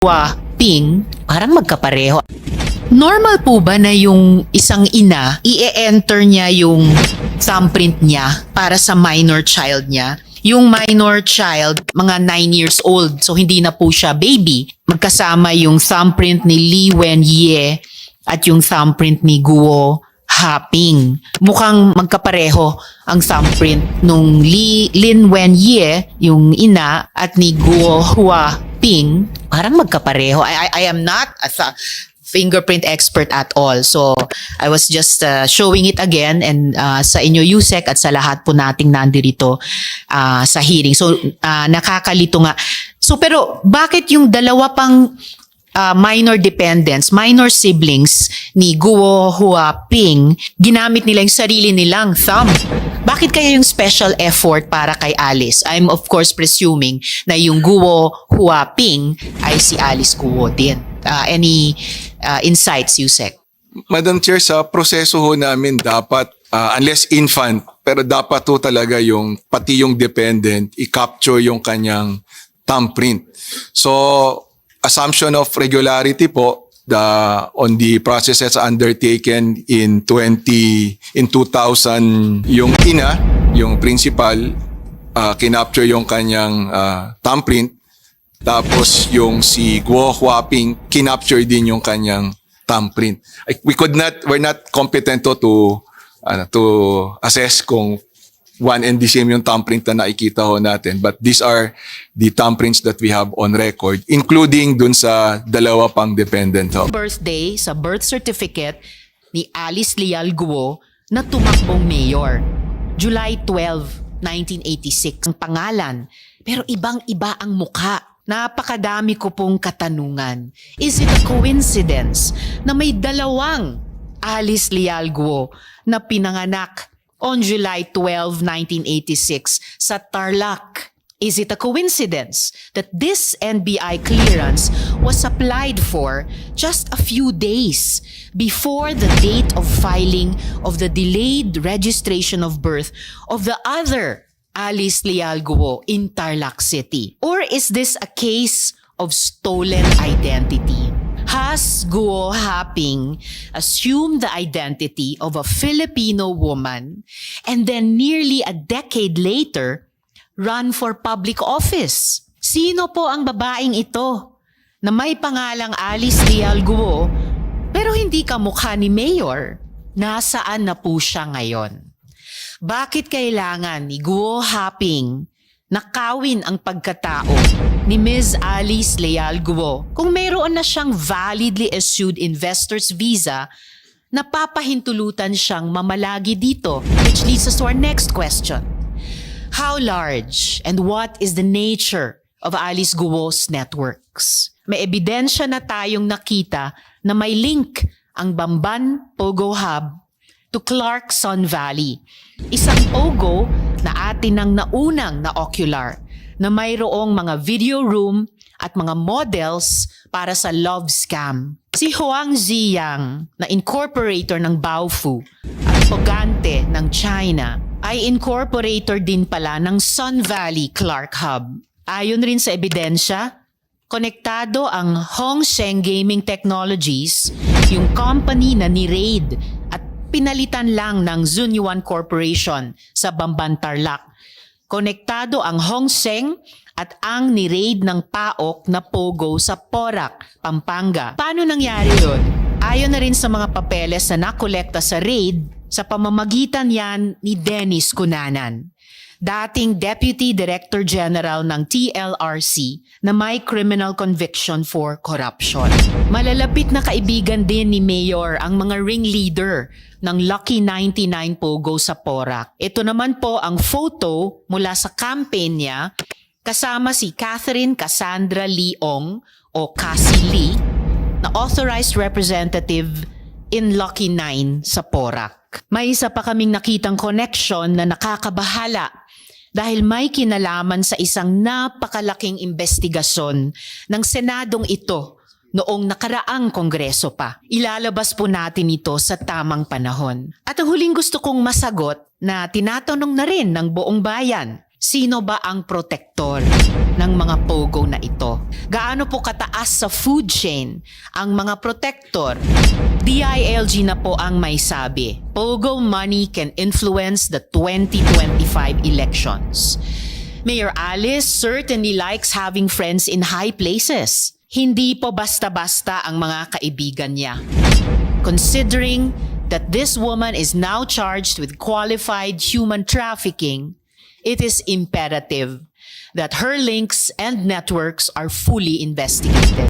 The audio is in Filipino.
Hua Ping, parang magkapareho. Normal po ba na yung isang ina, i-enter niya yung thumbprint niya para sa minor child niya? Yung minor child, mga 9 years old, so hindi na po siya baby. Magkasama yung thumbprint ni Li Wen Ye at yung thumbprint ni Guo Haping. Mukhang magkapareho ang thumbprint nung Li, Lin Wen Ye, yung ina, at ni Guo Hua Ping. Parang magkapareho. I, I, I am not a fingerprint expert at all. So, I was just uh, showing it again and uh, sa inyo, Yusek, at sa lahat po nating nandirito uh, sa hearing. So, uh, nakakalito nga. So, pero bakit yung dalawa pang uh, minor dependents, minor siblings ni Guo Hua Ping, ginamit nila yung sarili nilang thumb. Bakit kaya yung special effort para kay Alice? I'm of course presuming na yung Guo Hua Ping ay si Alice Guo din. Uh, any uh, insights, Yusek? Madam Chair, sa proseso ho namin dapat, ah, unless infant, pero dapat ho talaga yung, pati yung dependent, i-capture yung kanyang thumbprint. So, assumption of regularity po, the, on the processes undertaken in 20, in 2000, yung ina, yung principal, ah, kinapture yung kanyang ah, thumbprint, tapos yung si Guo Huaping, kinapture din yung kanyang thumbprint. We could not, we're not competent to, to, ano, to assess kung one and the same yung thumbprint na nakikita ho natin. But these are the thumbprints that we have on record, including dun sa dalawa pang dependent ho. birthday sa birth certificate ni Alice Lial Guo na tumakbong mayor. July 12, 1986 ang pangalan. Pero ibang-iba ang mukha. Napakadami ko pong katanungan. Is it a coincidence na may dalawang Alice Lial Guo na pinanganak on July 12, 1986 sa Tarlac? Is it a coincidence that this NBI clearance was applied for just a few days before the date of filing of the delayed registration of birth of the other Alice Leal Guo in Tarlac City? Or is this a case of stolen identity? Has Guo Haping assumed the identity of a Filipino woman and then nearly a decade later run for public office. Sino po ang babaeng ito na may pangalang Alice Leal Guo pero hindi kamukha ni Mayor? Nasaan na po siya ngayon? Bakit kailangan ni Guo Haping nakawin ang pagkatao ni Ms. Alice Leal Guo kung mayroon na siyang validly issued investor's visa na papahintulutan siyang mamalagi dito which leads us to our next question. How large and what is the nature of Alice Guo's networks? May ebidensya na tayong nakita na may link ang Bamban Pogo Hub to Clarkson Valley. Isang pogo na atin ang naunang na ocular na mayroong mga video room at mga models para sa love scam. Si Huang Ziyang na incorporator ng Baofu at Pogante ng China ay incorporator din pala ng Sun Valley Clark Hub. Ayon rin sa ebidensya, konektado ang Hongsheng Gaming Technologies, yung company na ni-raid at pinalitan lang ng Zunyuan Corporation sa Bamban Tarlac. Konektado ang Hongsheng at ang ni-raid ng PAOK na Pogo sa Porac, Pampanga. Paano nangyari yun? Ayon na rin sa mga papeles na nakolekta sa raid, sa pamamagitan yan ni Dennis Cunanan dating Deputy Director General ng TLRC na may criminal conviction for corruption. Malalapit na kaibigan din ni Mayor ang mga ringleader ng Lucky 99 Pogo sa Porac. Ito naman po ang photo mula sa campaign niya kasama si Catherine Cassandra Leong o Cassie Lee na authorized representative in Lucky 9 sa Porac. May isa pa kaming nakitang connection na nakakabahala dahil may kinalaman sa isang napakalaking investigasyon ng Senadong ito noong nakaraang kongreso pa. Ilalabas po natin ito sa tamang panahon. At ang huling gusto kong masagot na tinatanong na rin ng buong bayan, Sino ba ang protektor ng mga pogo na ito? Gaano po kataas sa food chain ang mga protektor? DILG na po ang may sabi. Pogo money can influence the 2025 elections. Mayor Alice certainly likes having friends in high places. Hindi po basta-basta ang mga kaibigan niya. Considering that this woman is now charged with qualified human trafficking, it is imperative that her links and networks are fully investigated.